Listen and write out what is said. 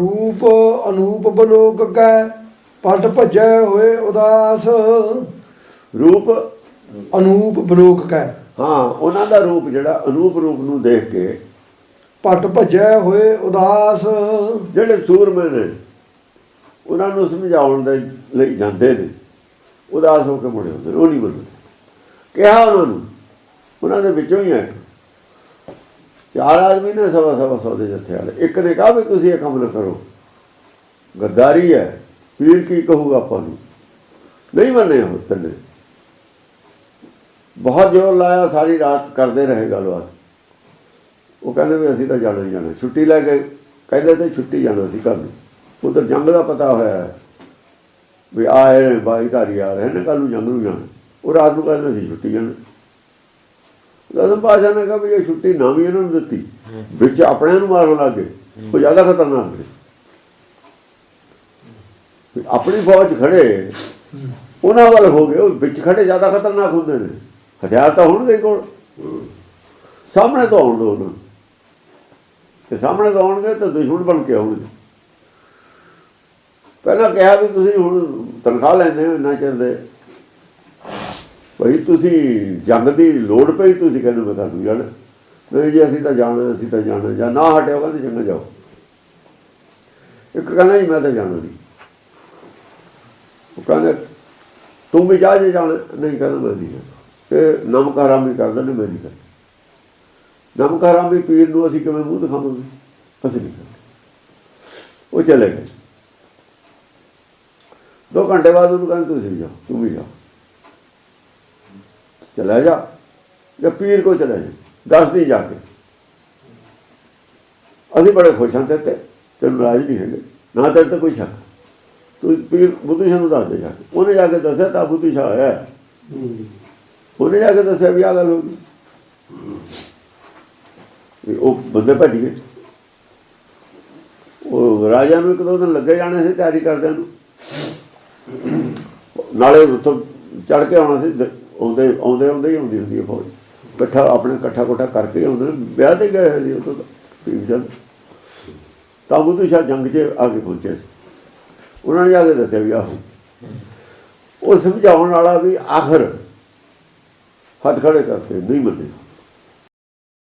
ਰੂਪ ਅਨੂਪ ਬਲੋਕ ਕੈ ਪਟ ਭਜੈ ਹੋਏ ਉਦਾਸ। ਰੂਪ? ਅਨੂਪ ਬਲੋਕ ਕੈ। ਹਾਂ ਉਹਨਾਂ ਦਾ ਰੂਪ ਜਿਹੜਾ ਅਨੂਪ ਰੂਪ ਨੂੰ ਦੇਖ ਕੇ। ਪਟ ਭਜੈ ਹੋਏ ਉਦਾਸ। ਜਿਹੜੇ ਸੂਰਮੇ ਨੇ ਉਹਨਾਂ ਨੂੰ ਸਮਝਾਉਣ ਦੇ ਲਈ ਜਾਂਦੇ ਨੇ। ਉਦਾਸ ਹੋ ਕੇ ਮੁੜੇ ਹੁੰਦੇ ਉਹ ਨਹੀਂ ਬੋਲਦੇ। ਕਿਹਾ ਉਹਨਾਂ ਨੂੰ ਉਹਨਾਂ ਦੇ ਵਿੱਚੋਂ ਹੀ ਹੈ। ਚਾਰ ਆਦਮੀ ਨੇ ਸਵਾ ਸਵਾ ਸੌ ਦੇ ਜੱਥੇ ਵਾਲੇ। ਇੱਕ ਨੇ ਕਹਾ ਵੀ ਤੁਸੀਂ ਇਹ ਕੰਮ ਨਾ ਕਰੋ। ਗੱਦਾਰੀ ਹੈ। ਪੀਰ ਕੀ ਕਹੂਗਾ ਆਪਾਂ ਨੂੰ? ਨਹੀਂ ਮੰਨੇ ਉਹ ਤੰਨੇ। ਬਹੁਤ ਜ਼ੋਰ ਲਾਇਆ, ਸਾਰੀ ਰਾਤ ਕਰਦੇ ਰਹੇ ਗੱਲਬਾਤ। ਉਹ ਕਹਿੰਦੇ ਵੀ ਅਸੀਂ ਤਾਂ ਜਾਣਾ ਹੀ ਜਾਣਾ। ਛੁੱਟੀ ਲੈ ਕੇ ਕਹਿੰਦੇ ਤੇ ਛੁੱਟੀ ਜਾਣਾ ਸੀ ਘਰ ਨੂੰ। ਉਧਰ ਜੰਗ ਦਾ ਪਤਾ ਹੋਇਆ ਵੀ ਆਏ ਨੇ, ਬਾਈ ਧਾਰੀ ਆ ਰਹੇ ਨੇ ਕੱਲ ਨੂੰ ਜੰਗ ਨੂੰ ਜਾਣਾ। ਉਹ ਰਾਤ ਨੂੰ ਕਹਿੰਦੇ ਸੀ ਛੁੱਟੀ ਜਾਣਾ। ਦਸਮ ਪਾਸ਼ਾ ਨੇ ਕਿਹਾ ਵੀ ਇਹ ਛੁੱਟੀ ਨਾ ਵੀ ਇਹਨਾਂ ਨੂੰ ਦਿੱਤੀ, ਵਿੱਚ ਆਪਣਿਆਂ ਨੂੰ ਮਾਰਨ ਲੱਗ ਗਏ, ਉਹ ਜ਼ਿਆਦਾ ਖਤਰਨਾਕ ਨੇ। ਆਪਣੀ ਫੌਜ ਖੜੇ, ਉਹਨਾਂ ਵੱਲ ਹੋ ਗਏ, ਉਹ ਵਿੱਚ ਖੜੇ ਜ਼ਿਆਦਾ ਖਤਰਨਾਕ ਹੁੰਦੇ ਨੇ। ਹਥਿਆਰ ਤਾਂ ਹੋਣਗੇ ਕੋਲ, ਸਾਹਮਣੇ ਤੋਂ ਆਉਣ ਦੋ ਉਹਨਾਂ ਤੇ ਸਾਹਮਣੇ ਤੋਂ ਆਉਣਗੇ ਤਾਂ ਦੁਸ਼ਮਣ ਬਣ ਕੇ ਆਉਣਗੇ। ਪਹਿਲਾਂ ਕਿਹਾ ਵੀ ਤੁਸੀਂ ਹੁਣ ਤਨਖਾਹ ਲੈਂਦੇ ਹੋ ਨਾ ਚਿਰ ਦੇ ਭਈ ਤੁਸੀਂ ਜੰਗ ਦੀ ਲੋੜ ਪਈ, ਤੁਸੀਂ ਕਹਿੰਦੇ ਮੈਂ ਤੁਹਾਨੂੰ ਜਾਣਾ ਨਹੀਂ ਜੀ ਅਸੀਂ ਤਾਂ ਜਾਣਾ, ਅਸੀਂ ਤਾਂ ਜਾਣਾ। ਜਾਂ ਨਾ ਹਟਿਓ ਕਹਿੰਦੇ ਚੰਗਾ ਜਾਓ। ਇੱਕ ਕਹਿੰਦਾ ਜੀ, ਮੈਂ ਤਾਂ ਜਾਣਾ ਨਹੀਂ। ਉਹ ਕਹਿੰਦਾ, ਤੂੰ ਵੀ ਜਾ ਜੇ ਜਾਣਾ। ਨਹੀਂ ਕਹਿੰਦਾ, ਮੈਂ ਨਹੀਂ ਜਾਣਾ। ਤੇ ਨਮਕ ਹਰਾਮੀ ਕਰਦਾ ਨੇ ਮੈਂ ਨਹੀਂ ਕਰਦਾ ਨਮਕ ਵੀ ਪੀਰ ਨੂੰ ਅਸੀਂ ਕਿਵੇਂ ਮੂੰਹ ਦਿਖਾਵਾਂਗੇ? ਅਸੀਂ ਨਹੀਂ ਕਰਦੇ ਉਹ ਚਲੇ ਗਏ। ਦੋ ਘੰਟੇ ਬਾਅਦ ਉਹਨੂੰ ਕਹਿੰਦੇ, ਤੁਸੀਂ ਜਾਓ, ਤੂੰ ਵੀ ਜਾ ਚਲਾ ਜਾ ਜਾਂ ਪੀਰ ਕੋ ਚਲਾ ਜਾ, ਦੱਸ ਦੀ ਜਾ ਕੇ। ਅਸੀਂ ਬੜੇ ਖੁਸ਼ ਹਾਂ ਤੇ, ਤੈਨੂੰ ਰਾਜ ਨਹੀਂ ਹੈਗੇ, ਨਾ ਤੇਰੇ ਤੇ ਕੋਈ ਸ਼ੱਕ। ਤੂੰ ਪੀਰ ਬੁੱਧੂ ਸ਼ਾਹ ਨੂੰ ਦੱਸ ਦੇ ਜਾ ਕੇ। ਉਹਨੇ ਜਾ ਕੇ ਦੱਸਿਆ ਤਾਂ ਬੁੱਧੂ ਸ਼ਾਹ ਆਇਆ। ਉਹਨੇ ਜਾ ਕੇ ਦੱਸਿਆ ਵੀ ਆ ਗੱਲ ਹੋ ਗਈ। ਉਹ ਬੰਦੇ ਭੱਜ ਗਏ। ਉਹ ਰਾਜਾ ਨੂੰ ਇੱਕ ਦੋ ਦਿਨ ਲੱਗੇ ਜਾਣੇ ਸੀ ਤਿਆਰੀ ਕਰਦਿਆਂ ਨੂੰ। ਨਾਲੇ ਉੱਥੋਂ ਚੜ ਕੇ ਆਉਣਾ ਸੀ ਆਉਂਦੇ ਆਉਂਦੇ ਆਉਂਦੇ ਹੀ ਆਉਂਦੀ ਹੁੰਦੀ ਹੈ ਫੌਜ। ਇਕੱਠਾ ਆਪਣੇ ਇਕੱਠਾ ਕੋਠਾ ਕਰਕੇ ਹੀ ਆਉਂਦੇ ਨੇ। ਵਿਆਹ ਤੇ ਗਏ ਹੋਏ ਸੀ ਉਦੋਂ ਤਾਂ ਠੀਕ ਚੱਲ ਤਾਂ ਬੁੱਧੂ ਸ਼ਾਹ ਜੰਗ 'ਚ ਆ ਕੇ ਪਹੁੰਚੇ ਸੀ। ਉਹਨਾਂ ਨੇ ਆ ਕੇ ਦੱਸਿਆ ਵੀ ਆਹੋ। ਉਹ ਸਮਝਾਉਣ ਵਾਲਾ ਵੀ ਆਖਰ ਹੱਥ ਖੜੇ ਕਰਕੇ ਨਹੀਂ ਮੰਨੇ